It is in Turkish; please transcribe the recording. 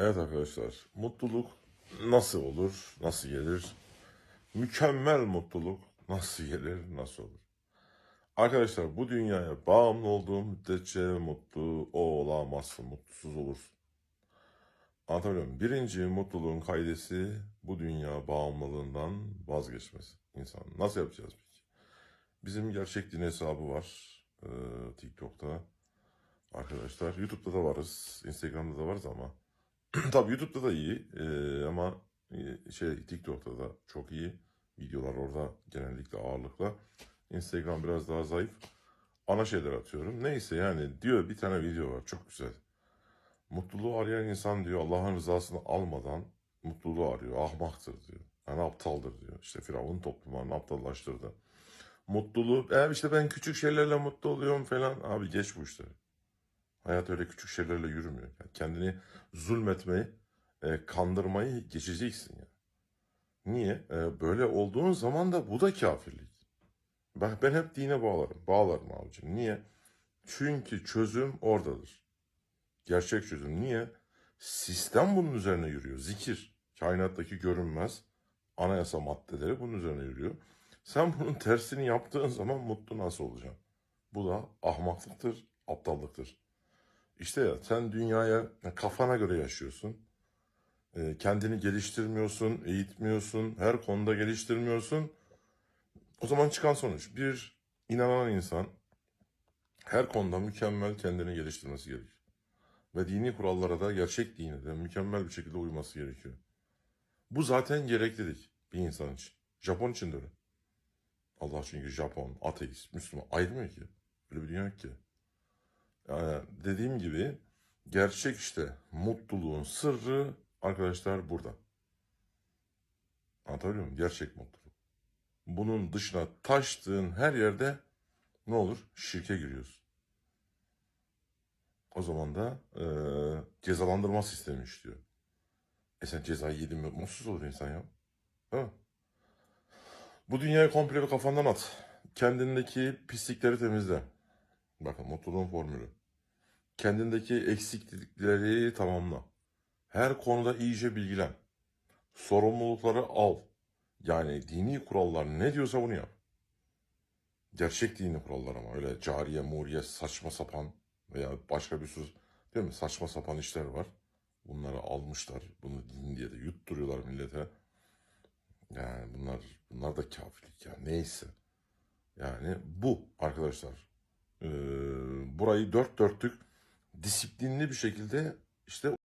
Evet arkadaşlar, mutluluk nasıl olur, nasıl gelir? Mükemmel mutluluk nasıl gelir, nasıl olur? Arkadaşlar bu dünyaya bağımlı olduğum müddetçe mutlu olamazsın, mutsuz olursun. Anlatabiliyor muyum? Birinci mutluluğun kaidesi bu dünya bağımlılığından vazgeçmesi insan. Nasıl yapacağız peki? Bizim gerçek din hesabı var ee, TikTok'ta. Arkadaşlar YouTube'da da varız, Instagram'da da varız ama Tabii YouTube'da da iyi ama şey TikTok'ta da çok iyi. Videolar orada genellikle ağırlıkla. Instagram biraz daha zayıf. Ana şeyler atıyorum. Neyse yani diyor bir tane video var çok güzel. Mutluluğu arayan insan diyor Allah'ın rızasını almadan mutluluğu arıyor. Ahmaktır diyor. Yani aptaldır diyor. İşte Firavun toplumlarını aptallaştırdı. Mutluluğu, e işte ben küçük şeylerle mutlu oluyorum falan. Abi geç bu işleri. Hayat öyle küçük şeylerle yürümüyor. Yani kendini zulmetmeyi, e, kandırmayı geçeceksin ya. Niye? E, böyle olduğun zaman da bu da kafirlik. Ben, ben hep dine bağlarım. Bağlarım abicim. Niye? Çünkü çözüm oradadır. Gerçek çözüm. Niye? Sistem bunun üzerine yürüyor. Zikir. Kainattaki görünmez anayasa maddeleri bunun üzerine yürüyor. Sen bunun tersini yaptığın zaman mutlu nasıl olacaksın? Bu da ahmaklıktır, aptallıktır. İşte ya sen dünyaya kafana göre yaşıyorsun. Ee, kendini geliştirmiyorsun, eğitmiyorsun, her konuda geliştirmiyorsun. O zaman çıkan sonuç bir inanan insan her konuda mükemmel kendini geliştirmesi gerekiyor. Ve dini kurallara da gerçek dine de mükemmel bir şekilde uyması gerekiyor. Bu zaten gereklilik bir insan için. Japon için de öyle. Allah çünkü Japon, ateist, Müslüman ayrılmıyor ki. Öyle bir dünya yok ki. Yani dediğim gibi gerçek işte mutluluğun sırrı arkadaşlar burada. Anlatabiliyor muyum? Gerçek mutluluk. Bunun dışına taştığın her yerde ne olur? Şirke giriyorsun. O zaman da e, cezalandırma sistemi işliyor. E sen cezayı yedin mi mutsuz olur insan ya. Mi? Bu dünyayı komple bir kafandan at. Kendindeki pislikleri temizle. Bakın mutluluğun formülü. Kendindeki eksiklikleri tamamla. Her konuda iyice bilgilen. Sorumlulukları al. Yani dini kurallar ne diyorsa bunu yap. Gerçek dini kurallar ama öyle cariye, muriye, saçma sapan veya başka bir sürü değil mi? Saçma sapan işler var. Bunları almışlar. Bunu din diye de yutturuyorlar millete. Yani bunlar bunlar da kafirlik ya. Neyse. Yani bu arkadaşlar. Burayı dört dörtlük disiplinli bir şekilde işte